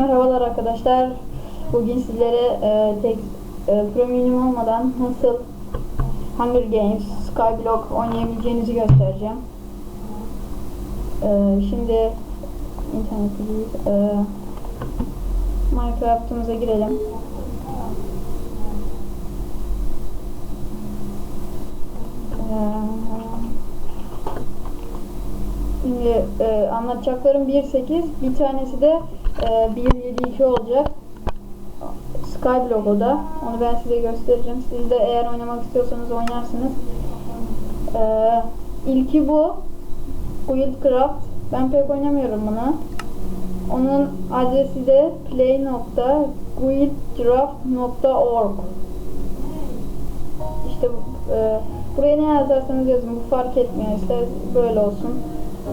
Merhabalar arkadaşlar. Bugün sizlere e, tek e, premium olmadan nasıl Hunger Games, Skyblock oynayabileceğinizi göstereceğim. E, şimdi internete girip e, Minecraft'ımıza girelim. E, Şimdi e, anlatacaklarım 1.8 bir tanesi de e, 1.7.2 olacak. Skyblock o da. Onu ben size göstereceğim. Siz de eğer oynamak istiyorsanız oynarsınız. E, ilki bu. Wildcraft. Ben pek oynamıyorum bunu. Onun adresi de play.wildcraft.org İşte e, buraya ne yazarsanız yazın. Bu fark etmiyor. İster böyle olsun.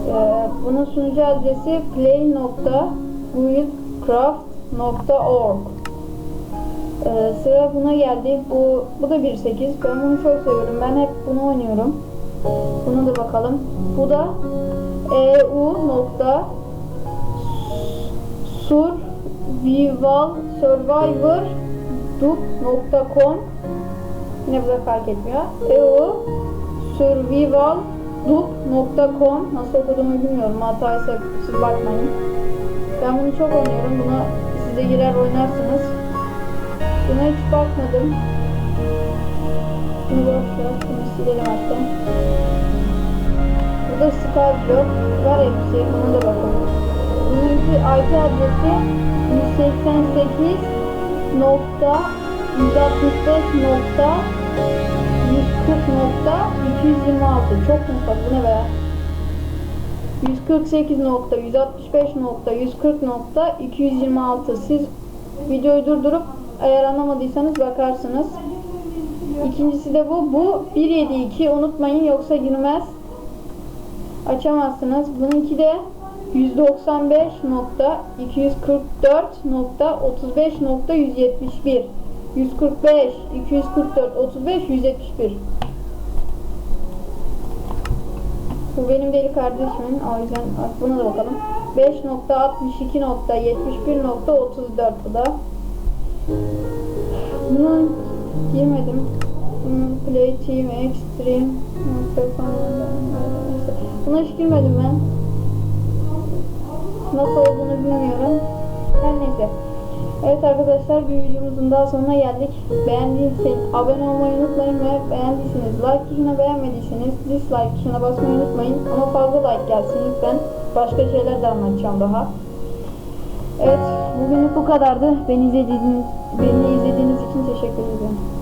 Ee, bunun sunucu adresi play.wildcraft.org ee, Sıra buna geldi. Bu, bu da 1.8. Ben bunu çok seviyorum. Ben hep bunu oynuyorum. Buna da bakalım. Bu da eu nokta survival survivor com Yine bu da fark etmiyor. eu survival Loop.com nasıl okuduğumu bilmiyorum. Hataysa siz bakmayın. Ben bunu çok oynuyorum. Bunu size girer oynarsınız. Buna hiç bakmadım. Bunu boş ver. Şunu silelim hatta. Burada Skyblock var hepsi. Buna da bakın. Bununki IP adresi 188 nokta 165 nokta 140.226 çok nokta bu ne be? 148.165.140.226 siz videoyu durdurup eğer anlamadıysanız bakarsınız. İkincisi de bu. Bu 172 unutmayın yoksa girmez. Açamazsınız. Bununki de 195.244.35.171 145, 244, 35, 171. Bu benim deli kardeşimin. O yüzden buna da bakalım. 5.62.71.34 bu da. Bunun girmedim. Bunun Play Team Extreme Buna hiç girmedim ben. Nasıl olduğunu bilmiyorum. Her neyse. Evet arkadaşlar bir videomuzun daha sonuna geldik. Beğendiyseniz abone olmayı unutmayın ve beğendiyseniz like tuşuna beğenmediyseniz dislike tuşuna basmayı unutmayın. Ama fazla like gelsin lütfen. Başka şeyler de anlatacağım daha. Evet bugünlük bu kadardı. Beni izlediğiniz, beni izlediğiniz için teşekkür ederim.